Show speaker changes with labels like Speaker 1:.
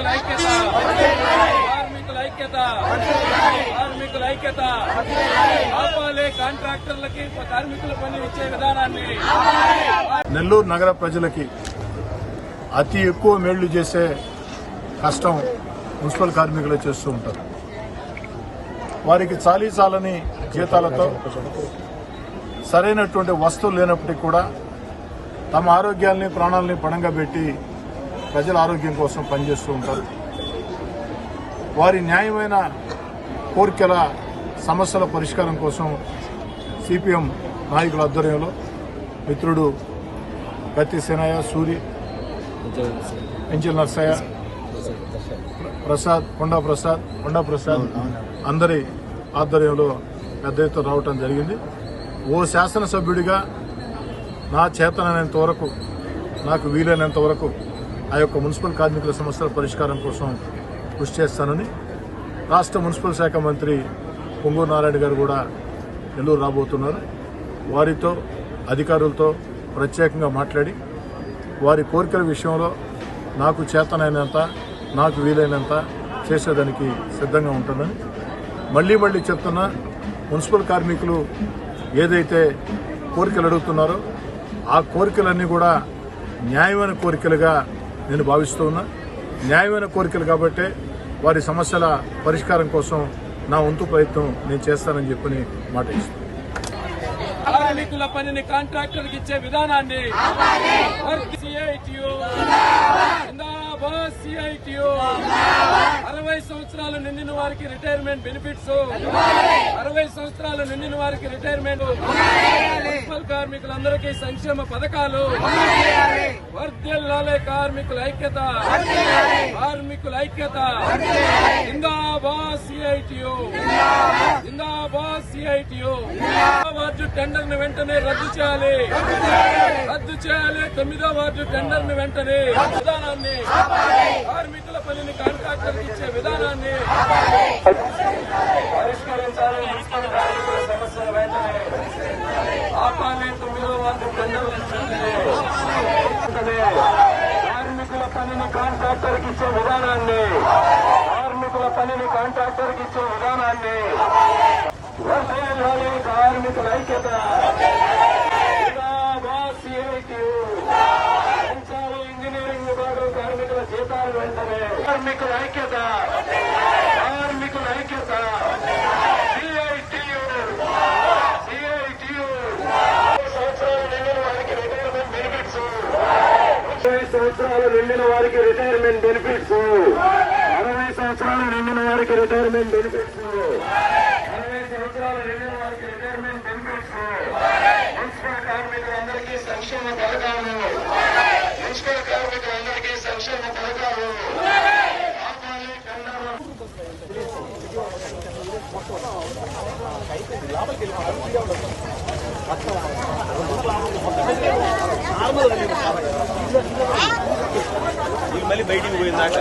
Speaker 1: కార్మికుల ఐక్యత. కార్మికుల ఐక్యత. కార్మికుల ఐక్యత. ఆపాలే కాంట్రాక్టర్లకి కార్మికుల పని ఇచ్చే విధానాన్ని.
Speaker 2: నెల్లూరు నగర ప్రజలకి అతి ఎక్కువ మేళ్ళు చేసే కష్టం మున్సిపల్ కార్మికులు చేస్తూ ఉంటారు. వారికి చాలీ చాలని జీతాలతో సరైనటువంటి వస్తువులు లేనప్పటికీ కూడా తమ ఆరోగ్యాల్ని ప్రాణాలని పణంగా పెట్టి ప్రజల ఆరోగ్యం కోసం పనిచేస్తూ ఉంటారు. వారి న్యాయమైన కోరికల సమస్యల పరిష్కారం కోసం సిపిఎం నాయకుల ఆధ్వర్యంలో మిత్రుడు గతి సేనయ్య సూరి ఎంజిల్ నర్సయ్య ప్రసాద్ కొండా ప్రసాద్ కొండా ప్రసాద్ అందరి ఆధ్వర్యంలో పెద్ద ఎత్తున రావటం జరిగింది. ఓ శాసనసభ్యుడిగా నా చేతనైనంత వరకు నాకు వీలైనంత వరకు ఆ యొక్క మున్సిపల్ కార్మికుల సమస్యల పరిష్కారం కోసం కృషి చేస్తానని రాష్ట్ర మున్సిపల్ శాఖ మంత్రి పొంగూరు నారాయణ గారు కూడా నెల్లూరు రాబోతున్నారు. వారితో అధికారులతో ప్రత్యేకంగా మాట్లాడి వారి కోరికల విషయంలో నాకు చేతనైనంత నాకు వీలైనంత చేసేదానికి సిద్ధంగా ఉంటుందని మళ్ళీ మళ్ళీ చెప్తున్నా మున్సిపల్ కార్మికులు ఏదైతే కోరికలు అడుగుతున్నారో ఆ కోరికలన్నీ కూడా న్యాయమైన కోరికలుగా నేను భావిస్తూ ఉన్నా. న్యాయమైన కోరికలు కాబట్టే వారి సమస్యల పరిష్కారం కోసం నా వంతు ప్రయత్నం నేను చేస్తానని చెప్పని మాట ఇస్తున్నాను.
Speaker 1: కార్మికుల పనిని కాంట్రాక్టర్కి ఇచ్చే విధానాన్ని అరవై సంవత్సరాలు నిండిన వారికి రిటైర్మెంట్ బెనిఫిట్స్ అరవై సంవత్సరాలు నిండిన వారికి రిటైర్మెంట్. కార్మికులందరికీ సంక్షేమ పథకాలు. వర్ధిల్లాలే కార్మికుల ఐక్యత. కార్మికుల ఐక్యత. జిందాబాద్ సిఐటియు. జిందాబాద్ సిఐటియు. వార్డు టెండర్ని వెంటనే రద్దు చేయాలి. రద్దు చేయాలి. తొమ్మిదో వార్డు టెండర్ని వెంటనే విధానాన్ని. కార్మికుల పనిని కాంట్రాక్టర్ ఇచ్చే విధానాన్ని. పరిష్కరించాలి మున్సిపల్ కార్మికుల సమస్యల వెంటనే ఆపాలి తొమ్మిదో వార్డు టెండర్ విధానాన్ని కార్మికుల పనిని కాంట్రాక్టర్ ఇచ్చే విధానాన్ని కార్మికుల పనిని కాంట్రాక్టర్ ఇచ్చే విధానాన్ని వ్యవసాయంలోని కార్మికుల ఐక్యత. ఇంజనీరింగ్ విభాగం కార్మికుల జీతాలు వెంటనే. కార్మికుల ఐక్యత కార్మికుల ఐక్యత సిఐటియు సిఐటియు సంవత్సరాలు నిండిన వారికి రిటైర్మెంట్ బెనిఫిట్స్ ఇరవై సంవత్సరాలు నిండిన వారికి రిటైర్మెంట్ బెనిఫిట్స్ అరవై సంవత్సరాలు నిండిన వారికి రిటైర్మెంట్ బెనిఫిట్స్ అరవై సంవత్సరాలు నిండిన వారికి రిటైర్మెంట్ బెనిఫిట్స్ మున్సిపల్ కార్మికులందరికీ సంక్షేమ పథకాలు. మున్సిపల్ కార్మికులందరికీ సంక్షేమ పథకాలు. ఆపాలి టెండర్లు
Speaker 3: మళ్ళీ బయటికి పోయిందాక